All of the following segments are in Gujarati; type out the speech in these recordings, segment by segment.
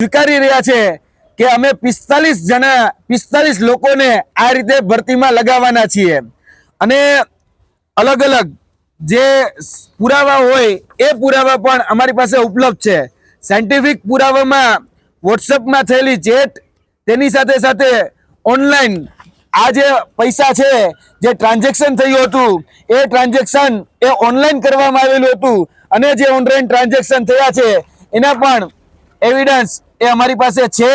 સ્વીકારી રહ્યા છે કે અમે પિસ્તાલીસ જણા, પિસ્તાલીસ લોકોને આ રીતે ભરતીમાં લગાવવાના છીએ. અને અલગ અલગ જે પુરાવા હોય, એ પુરાવા પણ અમારી પાસે ઉપલબ્ધ છે. સાયન્ટિફિક પુરાવામાં વોટ્સઅપમાં થયેલી ચેટ, તેની સાથે સાથે ઓનલાઈન આ જે પૈસા છે, જે ટ્રાન્ઝેક્શન થયું હતું, એ ટ્રાન્ઝેક્શન એ ઓનલાઈન કરવામાં આવેલું હતું. અને જે ઓનલાઈન ટ્રાન્ઝેક્શન થયા છે, એના પણ એવિડન્સ એ અમારી પાસે છે.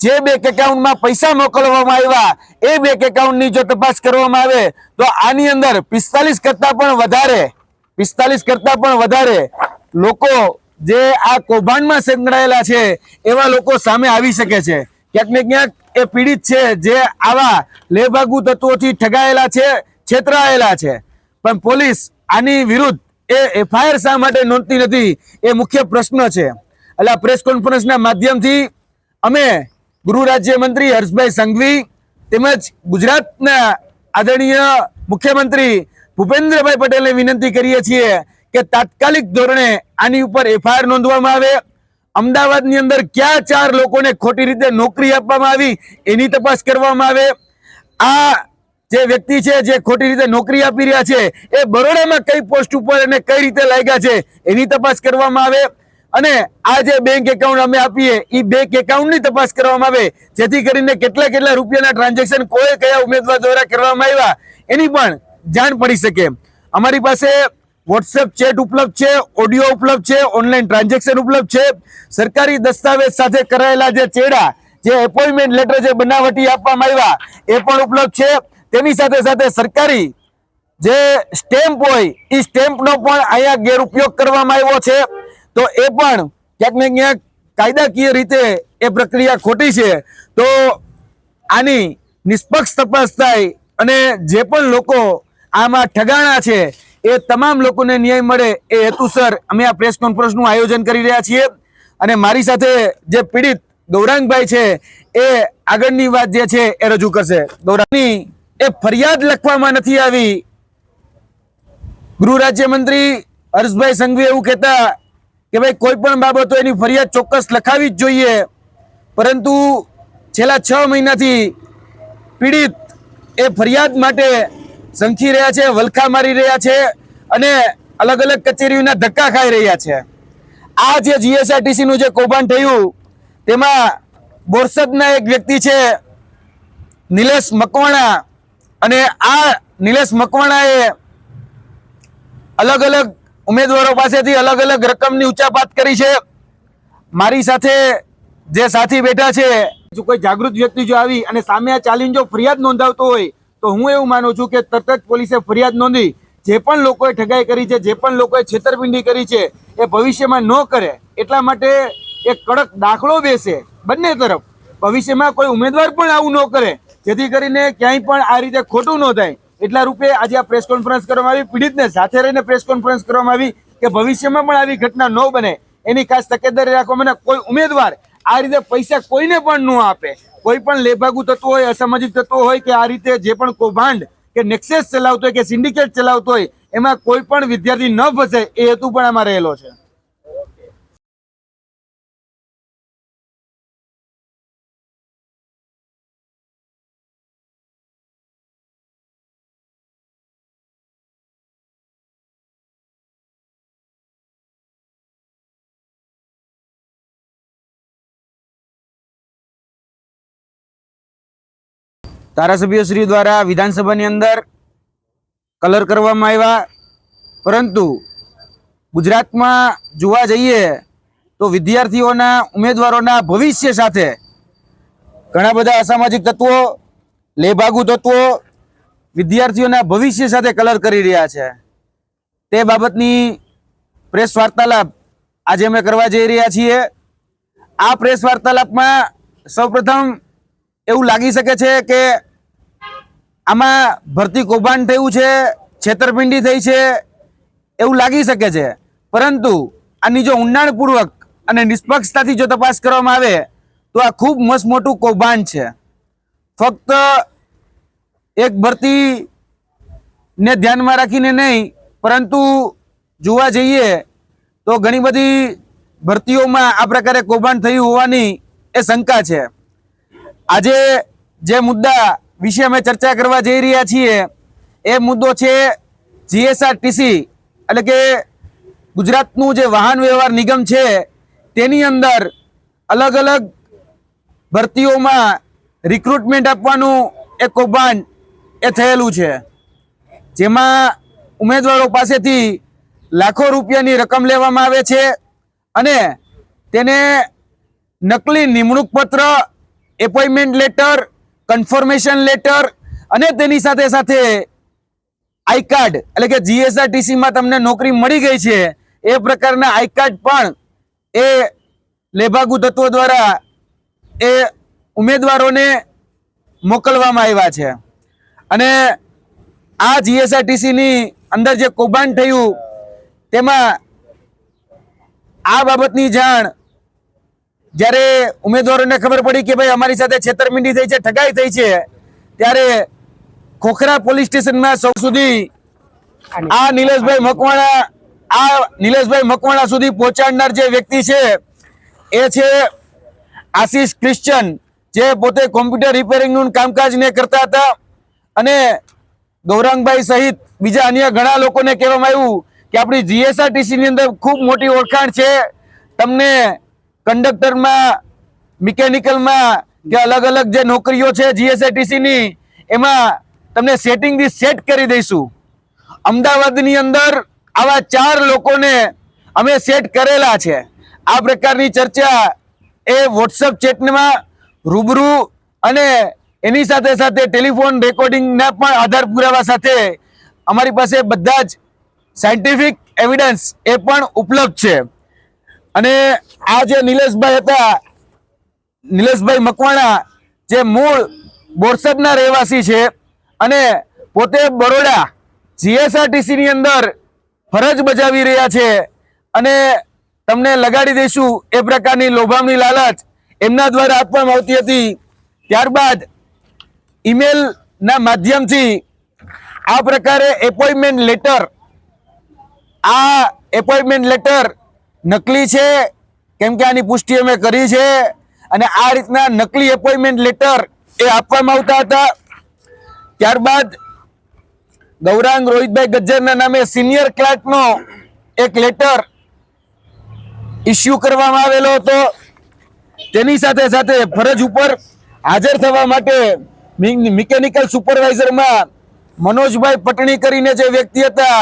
જે બેંક એકાઉન્ટમાં પૈસા મોકલવામાં આવ્યા, એ બેંક એકાઉન્ટની જો તપાસ કરવામાં આવે, તો આની અંદર પિસ્તાલીસ કરતાં પણ વધારે, પિસ્તાલીસ કરતાં પણ વધારે લોકો જે આ કૌભાંડમાં સંકળાયેલા છે, એવા લોકો સામે આવી શકે છે. ક્યાંક ક્યાંક એ પીડિત છે જે આવા લેભાગુ તત્વોથી ઠગાયેલા છે, છેતરાયેલા છે. પણ પોલીસ આની વિરુદ્ધ એ એફઆઈઆર શા માટે નોંધતી નથી, એ મુખ્ય પ્રશ્ન છે. એટલે પ્રેસ કોન્ફરન્સના માધ્યમથી અમે ગૃહ રાજ્યમંત્રી હર્ષભાઈ સંઘવી તેમજ ગુજરાતના આદરણીય મુખ્યમંત્રી ભૂપેન્દ્રભાઈ પટેલને વિનંતી કરીએ છીએ કે તાત્કાલિક ધોરણે આની ઉપર એફઆઈઆર નોંધવામાં આવે. અમદાવાદની અંદર ક્યાં ચાર લોકોને ખોટી રીતે નોકરી આપવામાં આવી એની તપાસ કરવામાં આવે. આ જે વ્યક્તિ છે જે ખોટી રીતે નોકરી આપી રહ્યા છે એ બરોડામાં કઈ પોસ્ટ ઉપર અને કઈ રીતે લાગ્યા છે એની તપાસ કરવામાં આવે. અને આ જે બેંક એકાઉન્ટ અમે આપીએ એ બેંક એકાઉન્ટની તપાસ કરવામાં આવે. જેથી કરીને કેટલા કેટલા રૂપિયાના ટ્રાન્ઝેક્શન કોઈ કયા ઉમેદવાર દ્વારા કરવામાં આવ્યા, એની પણ જાણ પડી શકે. અમારી પાસે વોટ્સએપ ચેટ ઉપલબ્ધ છે ઓડિયો ઉપલબ્ધ છે ઓનલાઈન ટ્રાન્ઝેક્શન ઉપલબ્ધ છે. સરકારી દસ્તાવેજ સાથે કરાયેલા જે ચેડા, જે એપોઇન્ટમેન્ટ લેટર જે બનાવટી આપવામાં આવ્યા, એ પણ ઉપલબ્ધ છે. તેની સાથે સાથે સરકારી જે સ્ટેમ્પ હોય એ સ્ટેમ્પનો પણ અહીંયા ગેરઉપયોગ કરવામાં આવ્યો છે. તો એ પણ ક્યાંક ને ક્યાંક કાયદાકીય રીતે એ પ્રક્રિયા ખોટી છે. તો આની નિષ્પક્ષ તપાસ થાય અને જે પણ લોકો આમાં ઠગાણા છે, એ તમામ લોકોને ન્યાય મળે એ હેતુસર અમે આ પ્રેસ કોન્ફરન્સનું આયોજન કરી રહ્યા છીએ. અને મારી સાથે જે પીડિત ગૌરાંગભાઈ છે, એ આગળની વાત જે છે, એ રજૂ કરશે. ગૌરાંગની એ ફરિયાદ લખવામાં નથી આવી. ગૃહ રાજ્યમંત્રી હર્ષભાઈ સંઘવી એવું કહેતા કે ભાઈ કોઈ પણ બાબતો એની ફરિયાદ ચોક્કસ લખાવી જ જોઈએ. પરંતુ છેલ્લા છ મહિનાથી પીડિત એ ફરિયાદ માટે સંખી રહ્યા છે, વલખા મારી રહ્યા છે અને અલગ અલગ કચેરીઓના ધક્કા ખાઈ રહ્યા છે. આ જે જીએસઆરટીસીનું જે કૌભાંડ થયું, તેમાં બોરસદના એક વ્યક્તિ છે, નિલેશ મકવાણા. અને આ નિલેશ મકવાણાએ અલગ અલગ ઉમેદવારો પાસેથી અલગ અલગ રકમની ઉચાપાત કરી છે. મારી સાથે જે સાથી બેઠા છે જો કોઈ જાગૃત વ્યક્તિ જો આવી અને સામે આ ચાલીને જો ફરિયાદ નોંધાવતો હોય, તો હું એવું માનું છું કે તરત જ પોલીસે ફરિયાદ નોંધી, જે પણ લોકોએ ઠગાઈ કરી છે, જે પણ લોકોએ છેતરપિંડી કરી છે, એ ભવિષ્યમાં ન કરે. એટલા માટે એક કડક દાખલો બેસે બંને તરફ. ભવિષ્યમાં કોઈ ઉમેદવાર પણ આવું ન કરે, જેથી કરીને ક્યાંય પણ આ રીતે ખોટું ન થાય. એટલા રૂપે આજે આ પ્રેસ કોન્ફરન્સ કરવામાં આવી. પીડિતને સાથે રહીને પ્રેસ કોન્ફરન્સ કરવામાં આવી કે ભવિષ્યમાં પણ આવી ઘટના ન બને. એની ખાસ તકેદારી રાખવામાં અને કોઈ ઉમેદવાર આ રીતે પૈસા કોઈને પણ ન આપે. કોઈ પણ લેભાગુ તત્વો હોય, અસામાજિક તત્વો હોય કે આ રીતે જે પણ કૌભાંડ કે નેક્સેસ ચલાવતો હોય કે સિન્ડિકેટ ચલાવતો હોય, એમાં કોઈ પણ વિદ્યાર્થી ન ફસે એ હેતુ પણ આમાં રહેલો છે. ધારાસભ્યશ્રી દ્વારા વિધાનસભાની અંદર કલર કરવામાં આવ્યા. પરંતુ ગુજરાતમાં જોવા જઈએ તો વિદ્યાર્થીઓના, ઉમેદવારોના ભવિષ્ય સાથે ઘણા બધા અસામાજિક તત્વો લેભાગુ તત્વો વિદ્યાર્થીઓના ભવિષ્ય સાથે કલર કરી રહ્યા છે. તે બાબતની પ્રેસ વાર્તાલાપ આજે અમે કરવા જઈ રહ્યા છીએ. આ પ્રેસ વાર્તાલાપમાં સૌપ્રથમ એવું લાગી શકે છે કે આમાં ભરતી કૌભાંડ થયું છે, છેતરપિંડી થઈ છે, એવું લાગી શકે છે. પરંતુ આની જો ઊંડાણપૂર્વક અને નિષ્પક્ષતાથી જો તપાસ કરવામાં આવે, તો આ ખૂબ મસ્ત મોટું કૌભાંડ છે. ફક્ત એક ભરતીને ધ્યાનમાં રાખીને નહીં, પરંતુ જોવા જઈએ તો ઘણી બધી ભરતીઓમાં આ પ્રકારે કૌભાંડ થયું હોવાની એ શંકા છે. આજે જે મુદ્દા વિશે અમે ચર્ચા કરવા જઈ રહ્યા છીએ. એ મુદ્દો છે જીએસઆરટીસી એટલે કે ગુજરાતનું જે વાહન વ્યવહાર નિગમ છે, તેની અંદર અલગ અલગ ભરતીઓમાં રિક્રુટમેન્ટ આપવાનું એ કૌભાંડ એ થયેલું છે. જેમાં ઉમેદવારો પાસેથી લાખો રૂપિયાની રકમ લેવામાં આવે છે અને તેને નકલી નિમણૂક પત્ર એપોઇન્ટમેન્ટ લેટર કન્ફર્મેશન લેટર અને તેની સાથે સાથે આઈ કાર્ડ એટલે કે જીએસઆરટીસીમાં તમને નોકરી મળી ગઈ છે. એ પ્રકારના આઈ કાર્ડ પણ એ લેભાગુ તત્વો દ્વારા એ ઉમેદવારોને મોકલવામાં આવ્યા છે. અને આ જીએસઆરટીસીની અંદર જે કૌભાંડ થયું, તેમાં આ બાબતની જાણ જ્યારે ઉમેદવારોને ખબર પડી કે ભાઈ અમારી સાથે છેતરપિંડી થઈ છે, ઠગાઈ થઈ છે, ત્યારે ખોખરા પોલીસ સ્ટેશનમાં સૌ સુધી આ નિલેશભાઈ મકવાણા, આ નિલેશભાઈ મકવાણા સુધી પહોંચાડનાર જે વ્યક્તિ છે, એ છે આશીષ ક્રિશ્ચન, જે પોતે કોમ્પ્યુટર રિપેરિંગનું કામકાજને કરતા હતા. અને ગૌરાંગભાઈ સહિત બીજા અન્ય ઘણા લોકોને કહેવામાં આવ્યું કે આપણી જીએસઆરટીસીની અંદર ખૂબ મોટી ઓળખાણ છે. તમને કંડક્ટરમાં, મિકેનિકલમાં કે અલગ અલગ જે નોકરીઓ છે જીએસઆરટીસી ની એમાં તમને સેટિંગથી સેટ કરી દઈશું. અમદાવાદની અંદર આવા ચાર લોકોને અમે સેટ કરેલા છે. આ પ્રકારની ચર્ચા એ વોટ્સઅપ ચેટમાં રૂબરૂ અને એની સાથે સાથે ટેલિફોન રેકોર્ડિંગના પણ આધાર પુરાવા સાથે અમારી પાસે બધા જ સાયન્ટિફિક એવિડન્સ એ પણ ઉપલબ્ધ છે. અને આ જે નિલેશભાઈ હતા, નિલેશભાઈ મકવાણા, જે મૂળ બોરસદના રહેવાસી છે, અને પોતે બરોડા જીએસઆરટીસીની અંદર ફરજ બજાવી રહ્યા છે, અને તમને લગાડી દઈશું એ પ્રકારની લોભામણી લાલચ એમના દ્વારા આપવામાં આવતી હતી. ત્યારબાદ ઇમેલના માધ્યમથી આ પ્રકારે એપોઇન્ટમેન્ટ લેટર, આ એપોઇન્ટમેન્ટ લેટર નકલી છે? કેમ કે આની પુષ્ટિ અમે કરી છે. અને આ રીતના નકલી એપોઇન્ટમેન્ટ લેટર એ આપવામાં આવતા હતા. ત્યારબાદ ગૌરાંગ રોહિતભાઈ ગજ્જરના નામે સિનિયર ક્લાર્કનો એક લેટર ઇસ્યુ કરવામાં આવેલો હતો. તેની સાથે સાથે ફરજ ઉપર હાજર થવા માટે મિકેનિકલ સુપરવાઇઝરમાં મનોજભાઈ પટણી કરીને જે વ્યક્તિ હતા,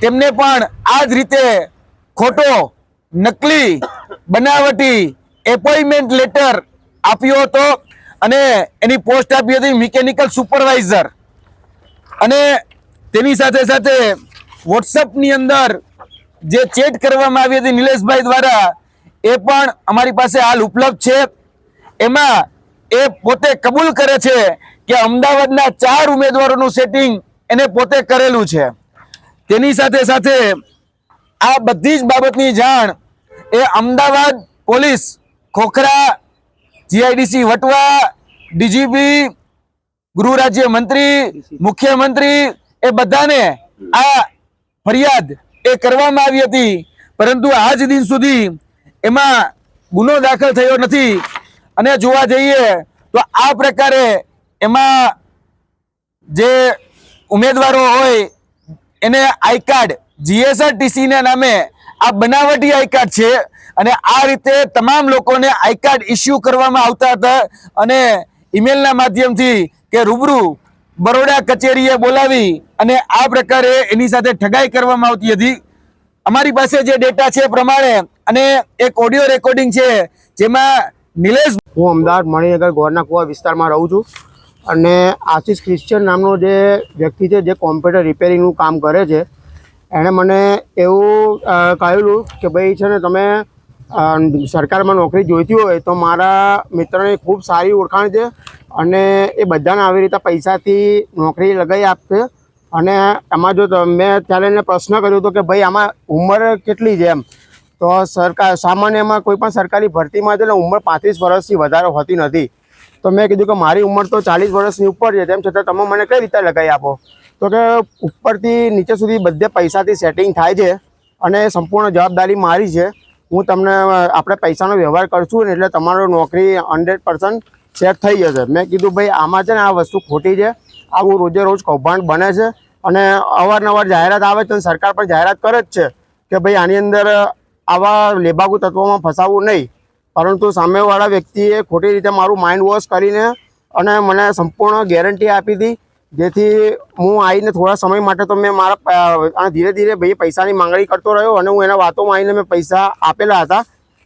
તેમને પણ આ જ રીતે ખોટો નકલી બનાવટી એપોઇન્ટમેન્ટ લેટર આપ્યો હતો અને એની પોસ્ટ આપી હતી મિકેનિકલ સુપરવાઇઝર અને તેની સાથે સાથે વોટ્સઅપની અંદર જે ચેટ કરવામાં આવી હતી નિલેશભાઈ દ્વારા, એ પણ અમારી પાસે હાલ ઉપલબ્ધ છે. એમાં એ પોતે કબૂલ કરે છે કે અમદાવાદના ચાર ઉમેદવારોનું સેટિંગ એને પોતે કરેલું છે. તેની સાથે સાથે આ બધી જ બાબતની જાણ એ Ahmedabad police, Khokhra, GIDC, Vatva, DGP, ગૃહ રાજ્ય મંત્રી, મુખ્યમંત્રી, એ બધાને આ ફરિયાદ એ કરવામાં આવી હતી. પરંતુ આજ દિન સુધી એમાં ગુનો દાખલ થયો નથી. અને જોવા જઈએ તો આ પ્રકારે એમાં જે ઉમેદવારો હોય એને આઈ કાર્ડ જીએસઆરટીસી ના નામે આ બનાવટી આઈ કાર્ડ છે અને આ રીતે તમામ લોકોને આઈ કાર્ડ ઇસ્યુ કરવામાં આવતા હતા અને ઈમેલના માધ્યમથી કે રૂબરૂ બરોડા કચેરીએ બોલાવી અને આ પ્રકારે એની સાથે ઠગાઈ કરવામાં આવતી હતી. અમારી પાસે જે ડેટા છે પ્રમાણે અને એક ઓડિયો રેકોર્ડિંગ છે જેમાં નિલેશ હું અમદાવાદ મણિનગર ગોરના કુવા વિસ્તારમાં રહું છું અને આશીષ ક્રિશ્ચિયન નામનો જે વ્યક્તિ છે જે કોમ્પ્યુટર રિપેરિંગનું કામ કરે છે એણે મને એવું કહેલું કે ભાઈ છે ને તમે સરકારમાં નોકરી જોઈતી હોય તો મારા મિત્રને ખૂબ સારી ઓળખાણ છે અને એ બધાને આવી રીતે પૈસાથી નોકરી લગાવી આપશે. અને એમાં જો મેં ત્યારે એને પ્રશ્ન કર્યો હતો કે ભાઈ આમાં ઉંમર કેટલી છે એમ? તો સરકાર, સામાન્યમાં કોઈ પણ સરકારી ભરતીમાં છે ને ઉંમર પાંત્રીસ વર્ષથી વધારે હોતી નથી. તો મેં કીધું કે મારી ઉંમર તો ચાલીસ વર્ષની ઉપર છે, તેમ છતાં તમે મને કઈ રીતે લગાવી આપો? તો કે ઉપરથી નીચે સુધી બધે પૈસાથી સેટિંગ થાય છે અને સંપૂર્ણ જવાબદારી મારી છે. હું તમને આપણે પૈસાનો વ્યવહાર કરશું એટલે તમારો નોકરી હંડ્રેડ પર્સન્ટ સેટ થઈ જશે. મેં કીધું, ભાઈ, આમાં છે ને આ વસ્તુ ખોટી છે. આવું રોજે રોજ કૌભાંડ બને છે. અને અવારનવાર જાહેરાત આવે છે અને સરકાર પણ જાહેરાત કરે જ છે કે, ભાઈ, આની અંદર આવા લેબાગુ તત્વોમાં ફસાવવું નહીં. પરંતુ સામેવાળા વ્યક્તિએ ખોટી રીતે મારું માઇન્ડ વોશ કરીને અને મને સંપૂર્ણ ગેરંટી આપી હતી જેથી હું આવીને થોડા સમય માટે તો મેં મારા ધીરે ધીરે ભાઈ પૈસાની માંગણી કરતો રહ્યો અને હું એના વાતોમાં આવીને મેં પૈસા આપેલા હતા.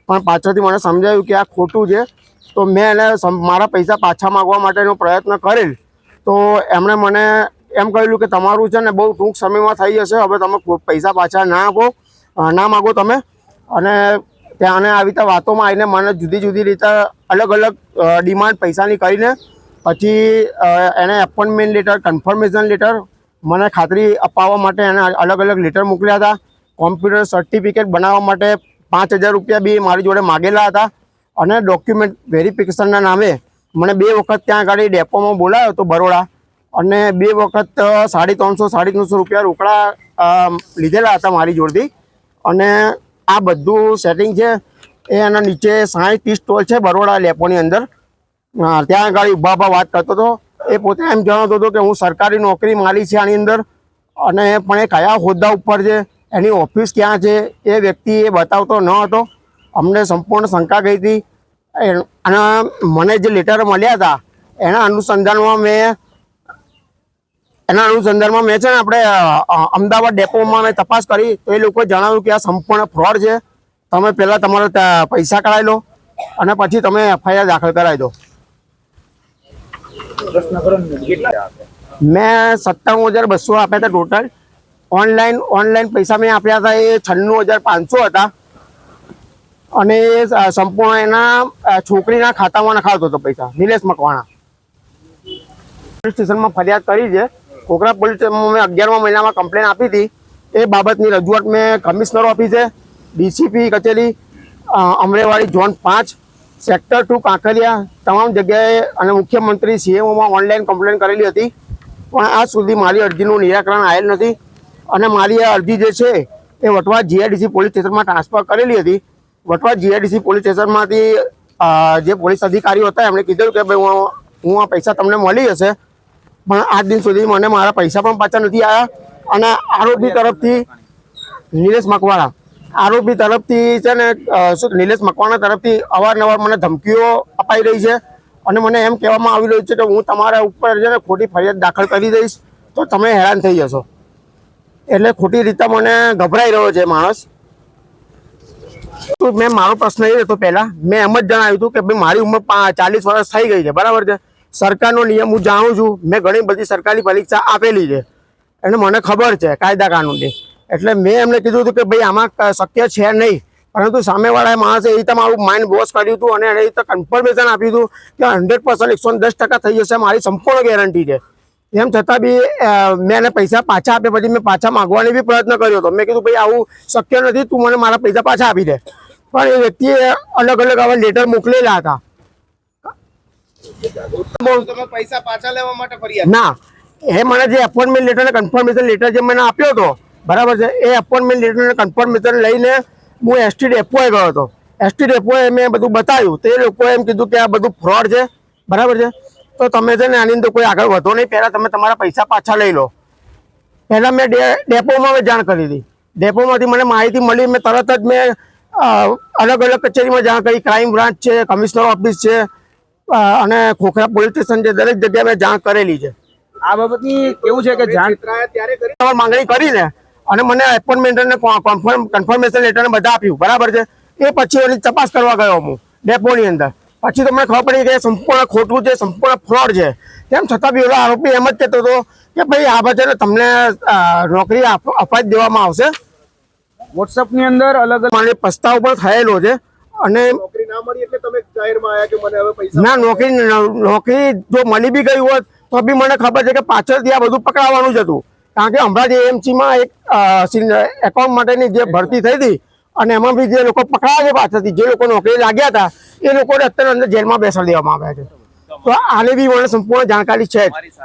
પણ પાછળથી મને સમજાયું કે આ ખોટું છે. તો મેં એને મારા પૈસા પાછા માગવા માટેનો પ્રયત્ન કરેલ. તો એમણે મને એમ કહેલું કે તમારું છે ને બહુ ટૂંક સમયમાં થઈ જશે. હવે તમે પૈસા પાછા ના આપો. ના માગો તમે. અને ત્યાં આવી રીતે વાતોમાં આવીને મને જુદી જુદી રીતે અલગ અલગ ડિમાન્ડ પૈસાની કરીને પછી એને એપોઇન્ટમેન્ટ લેટર કન્ફર્મેશન લેટર મને ખાતરી અપાવવા માટે એને અલગ અલગ લેટર મોકલ્યા હતા. કોમ્પ્યુટર સર્ટિફિકેટ બનાવવા માટે પાંચ હજાર રૂપિયા બી મારી જોડે માગેલા હતા. અને ડોક્યુમેન્ટ વેરિફિકેશનના નામે મને બે વખત ત્યાં આગળ ડેપોમાં બોલાયો હતો બરોડા. અને બે વખત સાડી ત્રણસો સાડી ત્રણસો રૂપિયા રોકડા લીધેલા હતા મારી જોડેથી. અને આ બધું સેટિંગ છે એ એના નીચે સાઠ ત્રીસ સ્ટોલ છે બરોડા ડેપોની અંદર. હા, ત્યાં આગળ ઊભા ઊભા વાત કરતો હતો. એ પોતે એમ જણાવતો હતો કે હું સરકારી નોકરી મારી છે આની અંદર અને પણ એ કયા હોદ્દા ઉપર છે એની ઓફિસ ક્યાં છે એ વ્યક્તિ એ બતાવતો ન હતો. અમને સંપૂર્ણ શંકા ગઈ હતી. અને મને જે લેટર મળ્યા હતા એના અનુસંધાનમાં મેં એના અનુસંધાનમાં મેં છે ને આપણે અમદાવાદ ડેપોમાં મેં તપાસ કરી તો એ લોકોએ જણાવ્યું કે આ સંપૂર્ણ ફ્રોડ છે. તમે પહેલાં તમારા પૈસા કઢાવી લો અને પછી તમે એફઆઈઆર દાખલ કરાવી દો. મેં સત્તાણું હજાર બસો આપ્યા હતા ટોટલ ઓનલાઈન ઓનલાઈન પૈસા મેં આપ્યા હતા, એ છન્નું હજાર પાંચસો હતા. અને સંપૂર્ણ એના છોકરીના ખાતામાં નખાવતો હતો પૈસા, નિલેશ મકવાણા. પોલીસ સ્ટેશનમાં ફરિયાદ કરી છે. કોકરા પોલીસ સ્ટેશનમાં મેં અગિયારમા મહિનામાં કમ્પ્લેન આપી હતી. એ બાબતની રજૂઆત મેં કમિશનર ઓફિસે, ડીસીપી કચેરી અમરેવાડી ઝોન પાંચ સેક્ટર ટુ કાંકરિયા, તમામ જગ્યાએ અને મુખ્યમંત્રી સીએમઓમાં ઓનલાઈન કમ્પ્લેન કરેલી હતી. પણ આજ સુધી મારી અરજીનું નિરાકરણ આવેલ નથી. અને મારી આ અરજી જે છે, એ વટવા જીઆઈડીસી પોલીસ સ્ટેશનમાં ટ્રાન્સફર કરેલી હતી. વટવા જીઆઈડીસી પોલીસ સ્ટેશનમાંથી જે પોલીસ અધિકારીઓ હતા, એમણે કીધેલું કે ભાઈ, હું હું આ પૈસા તમને મળી જશે. પણ આજ દિન સુધી મને મારા પૈસા પણ પાછા નથી આવ્યા અને આરોપી તરફથી નિલેશ મકવાણા આરોપી તરફથી છે ને નિલેશ મકવાણા તરફથી અવારનવાર મને ધમકીઓ અપાઈ રહી છે અને મને એમ કહેવામાં આવી રહ્યું છે કે હું તમારા ઉપર છે ને ખોટી ફરિયાદ દાખલ કરી દઈશ તો તમે હેરાન થઈ જશો. એટલે ખોટી રીતે મને ગભરાઈ રહ્યો છે માણસ. તો મેં મારો પ્રશ્ન એ હતો પહેલા, મેં એમ જ જણાવ્યું હતું કે ભાઈ મારી ઉંમર ચાલીસ વર્ષ થઈ ગઈ છે, બરાબર છે? સરકારનો નિયમ હું જાણું છું, મેં ઘણી બધી સરકારી પરીક્ષા આપેલી છે. અને મને ખબર છે કાયદા કાનૂનની. એટલે મેં એમને કીધું હતું કે ભાઈ આમાં શક્ય છે નહીં. પરંતુ સામેવાળા માણસે એ રીતે મારું માઇન્ડ વોશ કર્યું હતું અને એ રીતે કન્ફર્મેશન આપ્યું હતું કે હંડ્રેડ પર્સન્ટ એકસો દસ ટકા થઈ જશે મારી સંપૂર્ણ ગેરંટી છે. એમ છતાં બી મેં એને પૈસા પાછા આપ્યા. પછી મેં પાછા માગવાની બી પ્રયત્ન કર્યો હતો. મેં કીધું ભાઈ આવું શક્ય નથી. તું મને મારા પૈસા પાછા આપી દે. પણ એ વ્યક્તિએ અલગ અલગ આવા લેટર મોકલેલા હતા. તમે પૈસા પાછા લેવા માટે ફરિયાદ ના. એ મને જે એપોઇન્ટમેન્ટ લેટર કન્ફર્મેશન લેટર જે મને આપ્યો હતો બરાબર છે? એ એપોઇન્ટમેન્ટ લેટર અને કન્ફર્મેશન લઈને હું એસટી ડેપોએ ગયો હતો. એસટી ડેપોએ મેં બધું બતાવ્યું. તે લોકોએ એમ કીધું કે આ બધું ફ્રોડ છે. બરાબર છે? તો તમે છે ને આની અંદર કોઈ આગળ વધો નહીં. પહેલાં તમે તમારા પૈસા પાછા લઈ લો. પહેલાં મેં ડે- ડેપોમાં મેં જાણ કરી હતી. ડેપોમાંથી મને માહિતી મળી. મેં તરત જ મેં અલગ અલગ કચેરીમાં જાણ કરી. ક્રાઇમ બ્રાન્ચ છે કમિશનર ઓફિસ છે અને ખોખરા પોલીસ સ્ટેશન છે. દરેક જગ્યાએ મેં જાણ કરેલી છે. આ બાબતની કેવું છે કે જાણ ત્યારે માંગણી કરીને અને મને એપોઇન્ટમેન્ટ અને કન્ફર્મ કન્ફર્મેશન લેટર બધા આપ્યું. બરાબર છે? એ પછી એની તપાસ કરવા ગયો હું ડેપોની અંદર. પછી તમને ખબર પડી કે સંપૂર્ણ ખોટું છે સંપૂર્ણ ફ્રોડ છે. તેમ છતાં બી ઓલો આરોપી એમ જ કહેતો હતો કે ભાઈ આ બધા ને તમને નોકરી અપાઈ જ દેવામાં આવશે. વોટ્સઅપની અંદર અલગ અલગ મને પસ્તાવ પણ થયેલો છે અને નોકરી ના મળી એટલે તમે જાહેરમાં આવ્યા કે મને હવે પૈસા ના નોકરી નોકરી જો મળી બી ગઈ હોત તો બી મને ખબર છે કે પાછળથી આ બધું પકડાવવાનું જ હતું. કારણ કે હમણાં જ એએમસીમાં એક એકાઉન્ટ માટેની જે ભરતી થઈ હતી, અને એમાં બી જે લોકો પકડાયા છે પાછળથી, જે લોકો નોકરી લાગ્યા હતા, એ લોકોને અત્યારે અંદર જેલમાં બેસાડી દેવામાં આવ્યા છે. તો આની બી મને સંપૂર્ણ જાણકારી છે જ.